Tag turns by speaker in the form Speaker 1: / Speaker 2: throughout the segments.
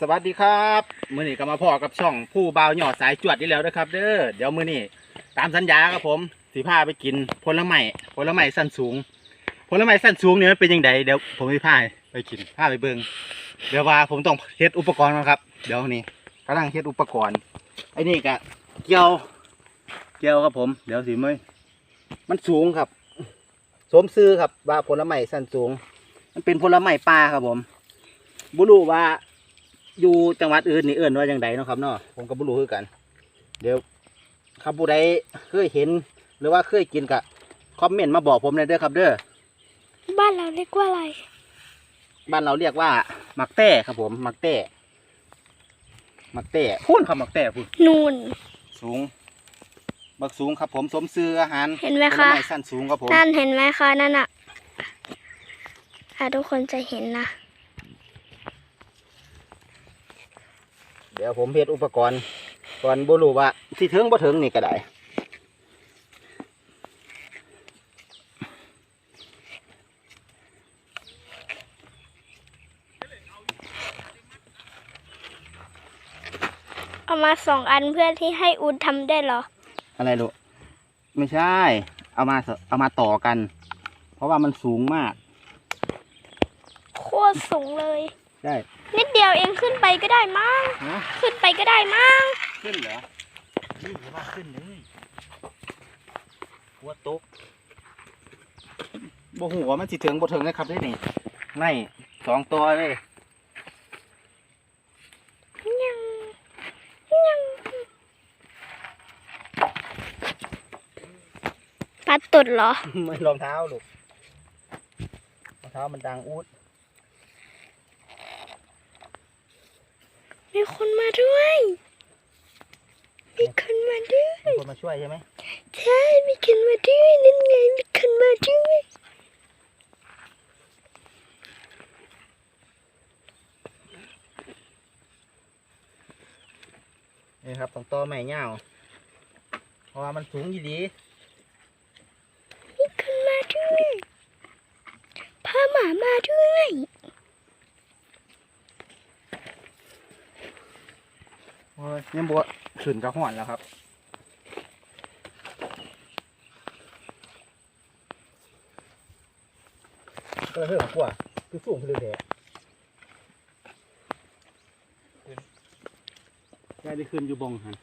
Speaker 1: สวัสดีครับมื้อนี้ก็มาพ่อกับช่องผู้บ่าวหยอดสายจวดนี่แล้วนะครับเด้อเดี๋ยวมื้อนี้ตามสัญญาครับผมสิพาไปกินผลไม้ผลไม้สั้นสูงผลไม้สั้นสูงเนี่ยมันเป็นยังไงเดี๋ยวผมสิพาไปกินพาไปเบิ่งเดี๋ยวว่าผมต้องเฮ็ดอุปกรณ์ก่อนครับ เดี๋ยวนี้กำลังเฮ็ดอุปกรณ์ไอ้นี่ก็เกี่ยวเกี่ยวครับผม เดี๋ยวสิมื้มันสูงครับ สมซื้อครับว่าผลไม้สั้นสูง มันเป็นผลไม้ป่าครับผมบุรู้ว่า อยู่จังหวัดอื่นนี่เอื่นว่าอย่างไรเนาะครับเนาะผมก็บ่รู้คือกัน เดี๋ยวครับผู้ใดเคยเห็น หรือว่าเคยกินกะคอมเมนต์มาบอกผมเลยเด้อครับ เด้อ
Speaker 2: บ้านเราเรียกว่าอะไร
Speaker 1: บ้านเราเรียกว่าหมักแต้ครับผมหมักแต้หมักแต้พูนครับหมักแต้พูน
Speaker 2: นูน
Speaker 1: สูงบักสูงครับผมสมซื้ออาหาร
Speaker 2: เห็นไหม
Speaker 1: ผล
Speaker 2: คะ
Speaker 1: ไม้สั้นสูงครับผม
Speaker 2: นั่นเห็นไหมคะนั่นอะอะทุกคนจะเห็นนะ
Speaker 1: เดี๋ยวผมเฮ็ดอุปกรณ์ก่อนบ่รู้ว่าสิถึงบ่ถึงนี่ก็ได้
Speaker 2: เอามาสองอันเพื่อที่ให้อุดทำได้เหรอ
Speaker 1: อะไรลูกไม่ใช่ เอามาเถอะเอามาต่อกัน เพราะว่ามันสูงมาก
Speaker 2: โคตรสูงเลย
Speaker 1: ใช่
Speaker 2: นิดเดียวเองขึ้นไปก็ได้มั้ง
Speaker 1: นะ
Speaker 2: ขึ้นไปก็ได้มั้ง
Speaker 1: ขึ้นเหรอนี่ถือว่าขึ้นเลยหัวตกบ่หัวามันสิถึงบ่ถึงนะครับได้นี่ในสองตัวเลย
Speaker 2: ยังยังปลาตุดเหรอ
Speaker 1: ไม่รองเท้าลูกรองเท้ามันดังอูด
Speaker 2: คนมาด้วย มีคนมาด้วย
Speaker 1: มีคนมาช่วยใช่ไหม
Speaker 2: ใช่ มีคนมาด้วยนั่นไง มีคนมาด้วย
Speaker 1: นี่ครับต้องต่อไม้ยาวเพราะว่ามันสูงยี่ดี
Speaker 2: มีคนมาด้วยพาหมามาด้วย
Speaker 1: โอ้ ยยังบัวขึ้นกระห่อนแล้วครับก็เลยเพิ่มกว่าคือสูงขึ้นเลยแค่ได้ขึ้นอยู่บงหัน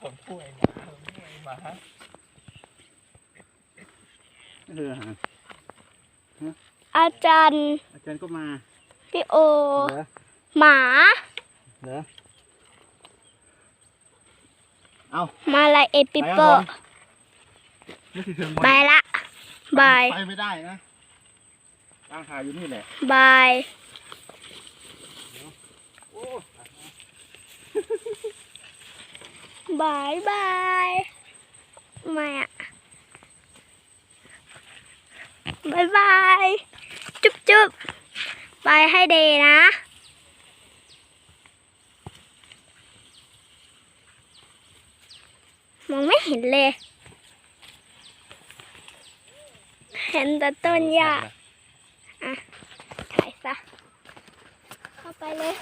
Speaker 1: ของป่วยมาของป่วยมาเออฮะ
Speaker 2: อาจารย์
Speaker 1: อาจารย์ก็มา
Speaker 2: พี่โอ
Speaker 1: เหรอ
Speaker 2: หมา
Speaker 1: เหรอเอา
Speaker 2: มาลายเอปิเปอร์
Speaker 1: นี่คือเครื่องบน
Speaker 2: บายละบาย
Speaker 1: ไปไม่ได้นะตั้งขาอยู่นี่แหละ
Speaker 2: บาย
Speaker 1: โอ้
Speaker 2: บายบายไม่อะบายบาย จุ๊บจุ๊บบายให้เดย์นะมองไม่เห็นเลย เห็นแต่ต้นหญ้าถ่ายซะ เข้าไปเลย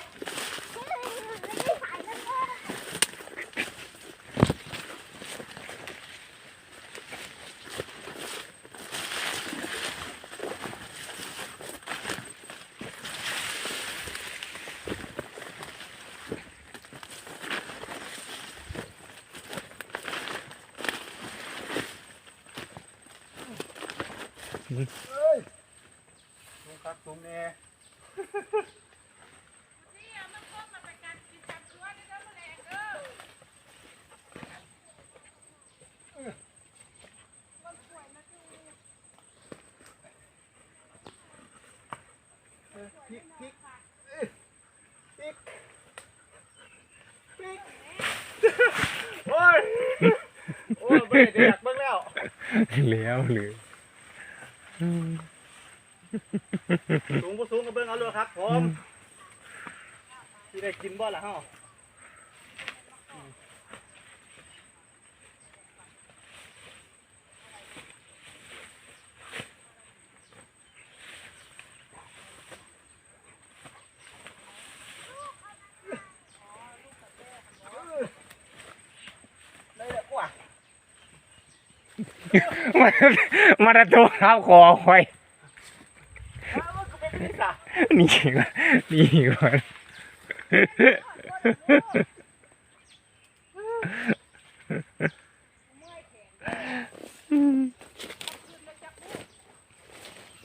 Speaker 1: สูงคักสูงแน่พริกพริกเอ้ยพริกพริกโอ้ย โอ้ยไม่ได้แดกเบ้างแล้ว
Speaker 3: แล้วหรือ
Speaker 1: สูงบ่สูงก็เบิ่งเอาเลยครับผมที่ได้กินบ่ล่ะเฮา มั
Speaker 3: นมันจะโตเท้าคอคอย
Speaker 1: อ้นี่ก่
Speaker 3: อนนี่ก่อน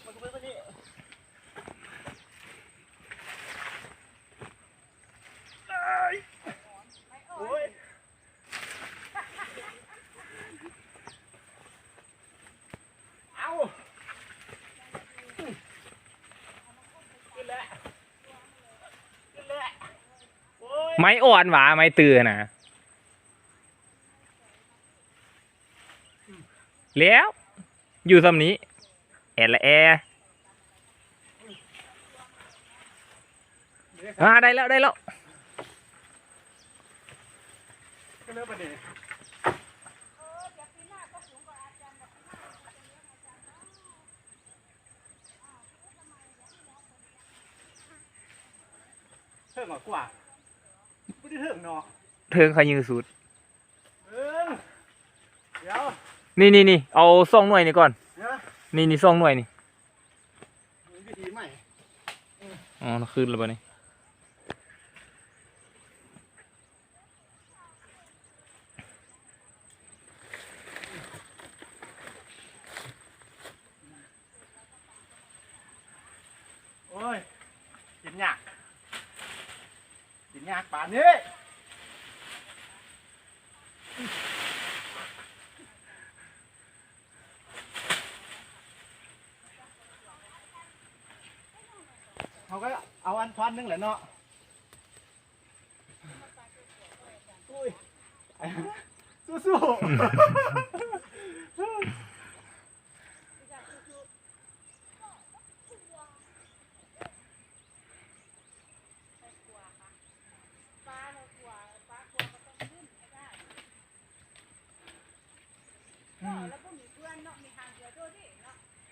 Speaker 1: มันก็เป็นแบบนี้เอ้ยโอ้ยเอาขึ้นแล้วขึ้นแล้วโไม้
Speaker 3: อ่อนหวาไม้ตื่นนะแล้ว อยู่ซำนี้ แอดละแออ่าได้แล้วได้แล้ว
Speaker 1: เดี๋ยวเถิงกว่า ไม่ได้เถิงเนาะ
Speaker 3: เทิงขยือสุด
Speaker 1: เอิงเดี๋ยว
Speaker 3: นี่นี่นี่เอาซองหน่วยนี่ก่อน
Speaker 1: เดี๋ยว
Speaker 3: นี่นี่ซองหน่วยนี่
Speaker 1: มีวิธีใหม่
Speaker 3: อ๋อขึ้นแล้วปะนี่
Speaker 1: โอ้ยกินยากกินยากป่านนี้เขาก็เอาอั นทอนหนึงแหละเนาะอุ้ยสู้ๆเฮ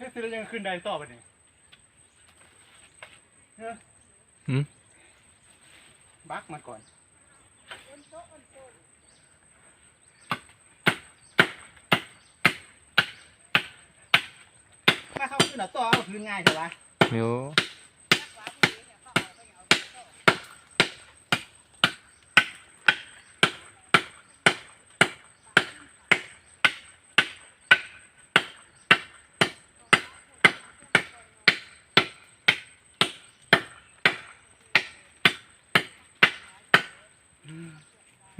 Speaker 1: ้ยสิเรายังขึ้นได้ต่อไปนี่เฮ้ย
Speaker 3: หืม
Speaker 1: บักมาก่อน มาเข้าขึ้นอะต่อเอาคืนง่ายใช่ไหม
Speaker 3: เดี๋ยว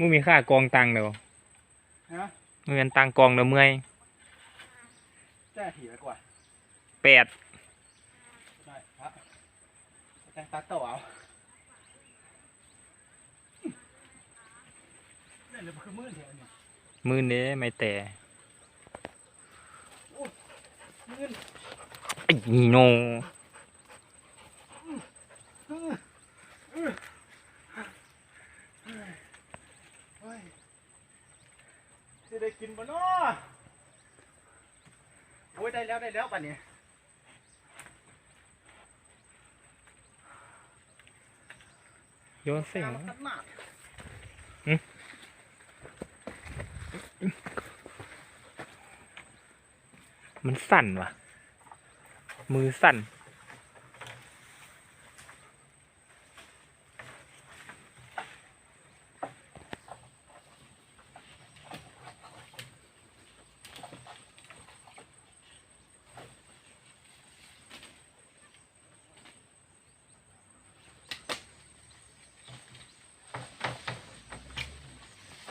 Speaker 3: มึงมีค่ากองตังค์เดี๋ยว
Speaker 1: ฮะ
Speaker 3: มึงเป็นตังค์กองเดี๋ยวเมื่อย
Speaker 1: แจ้ถี่ไปกว่า
Speaker 3: แปด
Speaker 1: ได้ครับแจ้งตัดต่อเอาเล่นเลยคือมือเดียวเนี่ย
Speaker 3: มื่นเด้ไม่แต่
Speaker 1: มือ
Speaker 3: ไอ้นี่โน
Speaker 1: เฮ้ยจะ ได้กินบ่เนาะโอ้ยได้แล้วได้แล้วป่ะเนี่ย
Speaker 3: โยนเสียง
Speaker 1: ตัดหมาก
Speaker 3: มันสั่นว่ะ มือสั่น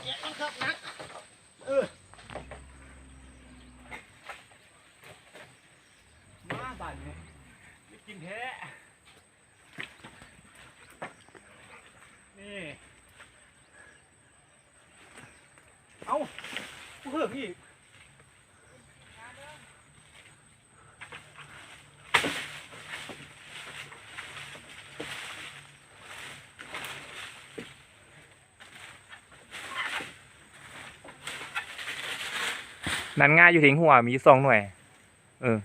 Speaker 1: แกะมันครับนักเออมาบ้านเนี่ยไม่กินแท้นี่ เอาผู้เพิ่งอีก
Speaker 3: นันง่ายอยู่ถึงหัวมีสองหน่วย เออ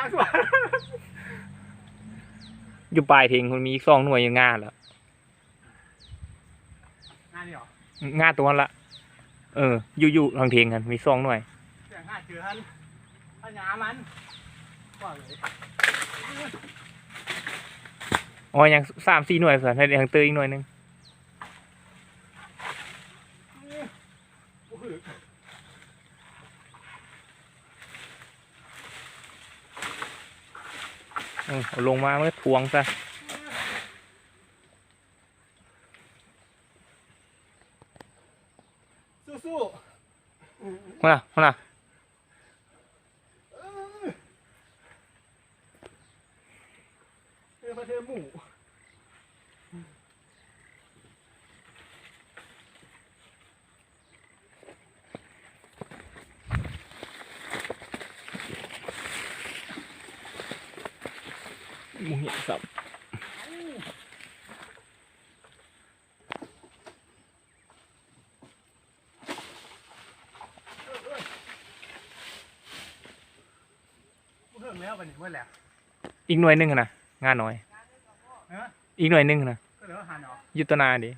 Speaker 3: า
Speaker 1: งสวน
Speaker 3: อยู่ปลายเถิงมันมีอีกสองหน่วยยังงาแล้ว
Speaker 1: งานนี่หรองา
Speaker 3: ตัวนั้นละเออ อยู่อยู่ทางเถียงกันมีสองหน่วย
Speaker 1: เสียงห้าเจือนพญามันว่าเลย
Speaker 3: อ๋อยังสามสี่หน่วยส่วนให้ทางเตยอีกหน่วยหนึง
Speaker 1: โอ้โห
Speaker 3: เออเอาลงมาเมื่อทวงซะ
Speaker 1: สู้
Speaker 3: มาละมาละ
Speaker 1: ๆเออมาเธอหมู
Speaker 3: หมูเหี้ยสับ
Speaker 1: กู เพิ่มแล้ววันนี้เมื่อไหร่
Speaker 3: อีกหน่วยหนึงอะนะงานน้อย
Speaker 1: ฮะ
Speaker 3: อีกหน่วยหนึงอะนะ
Speaker 1: ก็เหลือหันเหรอ
Speaker 3: ยุตนาดิ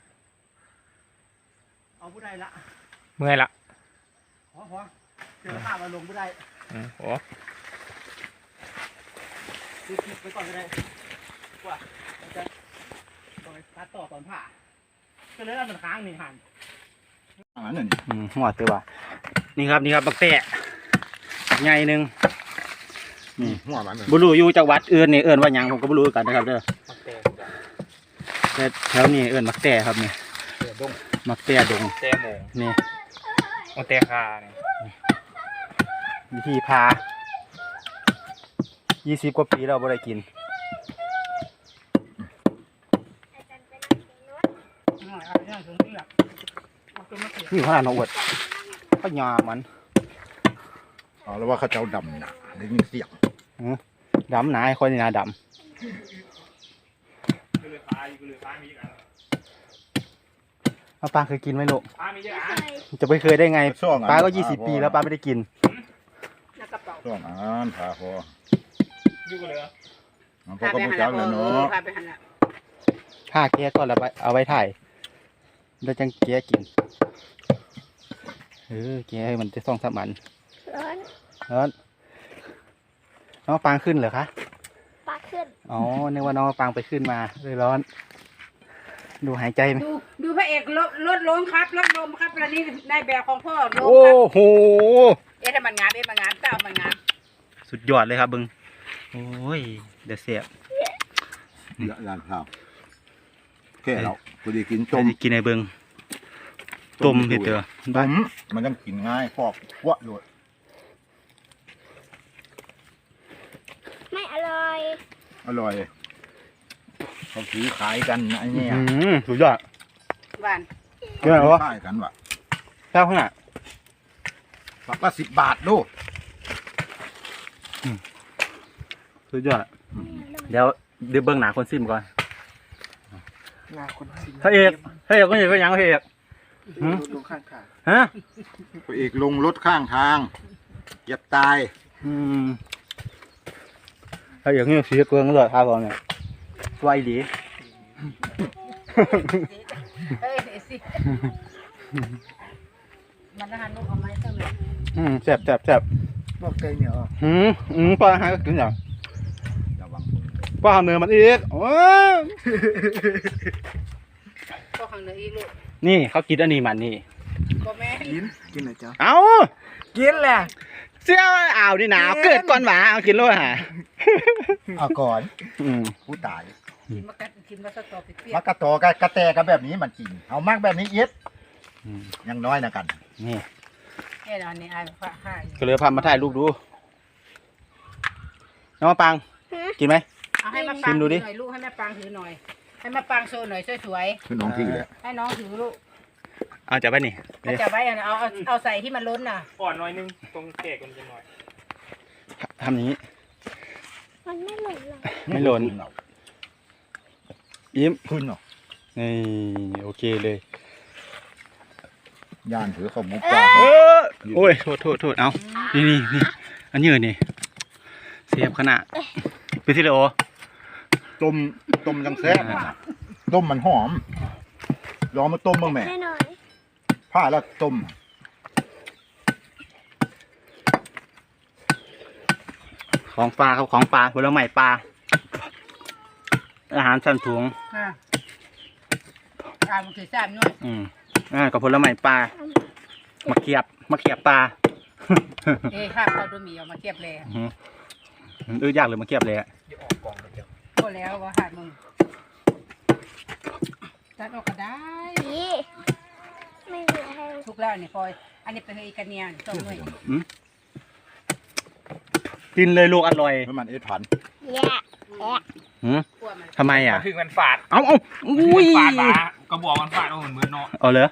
Speaker 1: เอาผู้ใดละ
Speaker 3: เมื่อยละ
Speaker 1: พอพอเจอข้ามาลงผู้ใด
Speaker 3: อืมโอ้
Speaker 1: ดูคลิปไปก่อนก็ได้ว่ามันจะตอนตัดต่อตอนผ่าก็เลยเอามันค้างนี่หัน
Speaker 4: อันนั้น
Speaker 1: อืมหัวตัวนี่ครับนี่ครับบักแตะใหญ่หนึ่ง
Speaker 4: นี่หัวมัน
Speaker 1: บุรุอยู่จากวัดเอื่นนี่เอื่นว่าหยังผมก็บุรุกันนะครับเด้อแต่แถวนี้เอื่นมักแตะครับนี่มักแตะดง
Speaker 3: แต่โมง
Speaker 1: นี่
Speaker 3: โอแต่คาเนี่ย
Speaker 1: วิธีพายี่สิบกว่าปีเราบ่ได้กินนี่ขนาดน้องอวดก็ยามัน
Speaker 4: เอาแล้วว่าเขาเจ้าดำนะได้ยินเสียง
Speaker 1: ดำหนาไอ้คนนี่นาด
Speaker 3: ก็เลยคาอยู่ก็เลยคามีกันำ
Speaker 1: ป้าปางเคยกินไหมลูก
Speaker 3: คามีเยอะ
Speaker 2: ไม่
Speaker 3: อะ
Speaker 2: เคย
Speaker 1: จะไปเคยได้ไง
Speaker 4: ช่วง
Speaker 1: ป้าก็ยี่สิบปีแล้วป้าไม่ได้กิน
Speaker 4: ช่วงอ่านพาพอ
Speaker 3: อยู่ก็เหลือ
Speaker 4: มันพอก็ไม่เจ้าแล้วเนาะ
Speaker 5: พาไปหันละ
Speaker 1: ถ้าแกะก่อนแล้วไปเอาไว้ถ่ายแล้วจังแกะกินเออแกะให้มันจะซ่องสับมัน
Speaker 2: ร้อน
Speaker 1: ร้อน น้องปางขึ้นเหรอคะ
Speaker 2: ปลาขึ้น
Speaker 1: อ๋อนึกว่าน้องปางไปขึ้นมาเลยร้อน ดูหายใจไหม
Speaker 5: ดูดูพระเอกรถรถล้มครับรถล้มครับแล้วนี่นายแบบของพ่อล้ม
Speaker 1: โอ้
Speaker 5: ครับ
Speaker 1: โห
Speaker 5: เอ๊ะถ้ามันงามเอ๊ะมันงามเต้ามันงาม
Speaker 1: สุดยอดเลยครับบึงโอ้ยเดี๋ยวเสียบ
Speaker 4: เยอะยานข้าวแค่เราพอดีกิน
Speaker 1: ต้
Speaker 4: ต้
Speaker 1: ม
Speaker 4: ม
Speaker 1: กินในเบิงต้มเห็ดเตอ
Speaker 4: ต้มมันยังกินง่ายพอกวะด้วย
Speaker 2: ไม่อร่อย
Speaker 4: อร่อย เขาซื้อขายกันนะไอ้เนี่ย
Speaker 1: อืมสุดยอด
Speaker 5: หวาน
Speaker 1: เกินเหรอวะ
Speaker 4: ขายกันวะ
Speaker 1: เจ้าข้างหน้า
Speaker 4: ฝักละสิบบาทดู
Speaker 1: สุดยอดเดี๋ยวเดี๋ยวเบิ้งหนาคนซิมก่อนพระเอกพระเอกก็ยังก็ยังพระเอกหืมฮะ
Speaker 4: พระเอกลงรถข้างทางเหยียบตาย
Speaker 1: อืม พระเอกนี่สีเกลืองเลยครับผมเนี่ยสวยดี
Speaker 5: เอ้ยเดี๋ยวสิมันนะฮะลูกเอาไม้เท่าไหร่
Speaker 1: อืมแซ่บแซ่บแซ่บ
Speaker 4: บอกใจเนี่ย
Speaker 1: อืมอืมปลาหาก็กินอย่าง
Speaker 4: ระวัง
Speaker 1: ปลาเนื้อมันอีกโอ้ย
Speaker 5: ก็ข้างเหนืออีกลูก
Speaker 1: นี่เขากินอันนี้มันนี่
Speaker 5: ก็แม่
Speaker 6: กินกินหน่อยจ้ะ
Speaker 1: เอา
Speaker 6: กินแหละ
Speaker 1: เสี้ยวอ้าวนี่หนาวเกิดก่อนหมาเอากินโลดหา
Speaker 4: เอาก่อน
Speaker 1: อืม
Speaker 4: ผู้ตาย
Speaker 5: กินมากัดกินมาสตอเปีย
Speaker 4: มักกะตอกะกะแตกันแบบนี้มันกินเอามากแบบนี้เอ็ด
Speaker 1: อืม
Speaker 4: ยังน้อยนะกัน
Speaker 1: นี่
Speaker 5: ๆแค่นั้นนี่อายฟ้าห้าอยู่
Speaker 1: ก็เลยพามาถ่ายรูปดูน้องมะปังกินไหม
Speaker 5: เอาให้มา
Speaker 1: ชิ
Speaker 5: ปัง
Speaker 1: มดู
Speaker 5: ถื
Speaker 1: ดิ
Speaker 5: อหน่อยลูกให้แม่ปังถือหน่อย ให้แม่ปังโชว์หน่อยสวย
Speaker 4: คือน้องพี่แหละ
Speaker 5: ๆให้น้องถือลูก
Speaker 1: เอาจับไปนี่
Speaker 5: ถ้าจะไว้อะนะเอาเอาเอาใส่ที่มันล้นน่ะ
Speaker 3: อ่อนหน่อยนึงตรงแตกมันจะหน่อย
Speaker 1: ทำอย่างนี้
Speaker 2: มันไม่หล่นหรอก
Speaker 1: ไม่หล่นยิ้ม
Speaker 4: ขึ้นเนาะ
Speaker 1: นี่โอเคเลย
Speaker 4: ย่านถือเขามุกปลา
Speaker 1: เออโอ้ย โทษโทษโทษเอานี่นี่นี่อันนี้นี่สียบขนาดพี่ซิเลโอ
Speaker 4: ต้มต้มจังแซ่บต้มมันหอมลองมาต้มบ้างแม่
Speaker 2: ให้หน่อย
Speaker 4: ผ้าแล้วต้ม
Speaker 1: ของปลาครับของปลาผลไม้ปลาอาหารชั้นสูง
Speaker 5: ค่ะอ่ามันคือสามหน่วย
Speaker 1: อืมอ่ากับผลไม้ปลามาเขียบมาเขียบปลา
Speaker 5: เอ้ข้าวเขาดูมีเอามาเก็บเลย
Speaker 1: อืมเออยากเลยมาเขียบเลยอะ
Speaker 5: พอแล้วว่าหาดมึงตัดออกก็ได้
Speaker 2: นี่ ไม่เหลือให้
Speaker 5: ทุกแล้วนี่พอย อันนี้เป็นอีกระเนียนสองหน่วย
Speaker 1: กินเลยลูกอร่อย
Speaker 4: น้ำมันเอ็ดพัน
Speaker 2: แย่
Speaker 1: หืม
Speaker 5: กลัวมัน
Speaker 1: ทำไมอะ
Speaker 3: ถึงมันฝาด
Speaker 1: เอาเอาอุ้ย
Speaker 3: ฝาดปะกระบอกมันฝาดเอาเหมือนเหมือนเนาะ
Speaker 1: เอาเลย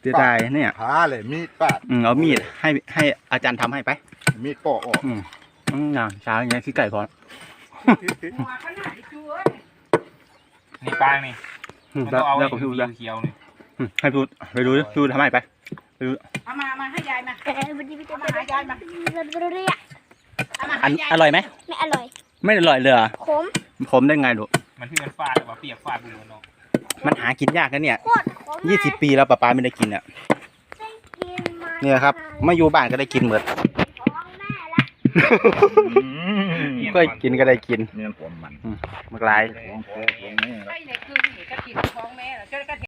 Speaker 1: เสียดายเนี่ย
Speaker 4: ผ้าเลยมีดปาด
Speaker 1: อืมเอามีดให้ให้อาจารย์ทำให้ไป
Speaker 4: มีดปอกออก
Speaker 1: อืมอืมอย่างเช้าอย่างเงี้ยขี้ไก่พอ
Speaker 5: หัวขนาดที่ชัวร์
Speaker 3: นี่ปางนี่
Speaker 1: อืม
Speaker 3: มัน
Speaker 1: แล้
Speaker 3: ต้
Speaker 1: ว
Speaker 3: องเอา
Speaker 1: แล้ว
Speaker 3: ไอ้
Speaker 1: ก็พี่ดูแล้ว
Speaker 3: เขียวๆนี่
Speaker 1: อืม ให้พูดไปดูดิดูทำให้ไปไปดู
Speaker 5: เอามามาให้ยายมา
Speaker 2: เออวันนี้พี่จะ
Speaker 5: เอามาหายายมา
Speaker 2: เรียก
Speaker 5: เอามา
Speaker 1: อั
Speaker 5: ให้
Speaker 1: น
Speaker 5: ยาย
Speaker 1: อร่อยไหม
Speaker 2: ไม่อร่อย
Speaker 1: ไม่อร่อยเลยเหรอ
Speaker 2: ขม
Speaker 1: ผมได้ไงลูก
Speaker 3: มันที่มันฝาดแต่ว่าเปียกฝาดบุญเนาะ
Speaker 1: มันหากินยากนะเนี่ย
Speaker 2: โคตรขม
Speaker 1: ยี่สิบปีแล้วป้าป้าไม่ได้กินอะ
Speaker 2: ได้กินมา
Speaker 1: เนี่ยครับมาอยู่บ้านก็ได้กินเหมือน
Speaker 2: ของแม่ละ
Speaker 1: ก็กินก็ได้กิน
Speaker 4: เนี่ยผมมัน
Speaker 1: มากลาย
Speaker 4: ของแท้ของแม่
Speaker 5: ไอ้เนี่ยคือนี่ก็กินท้องแม่แล้วก็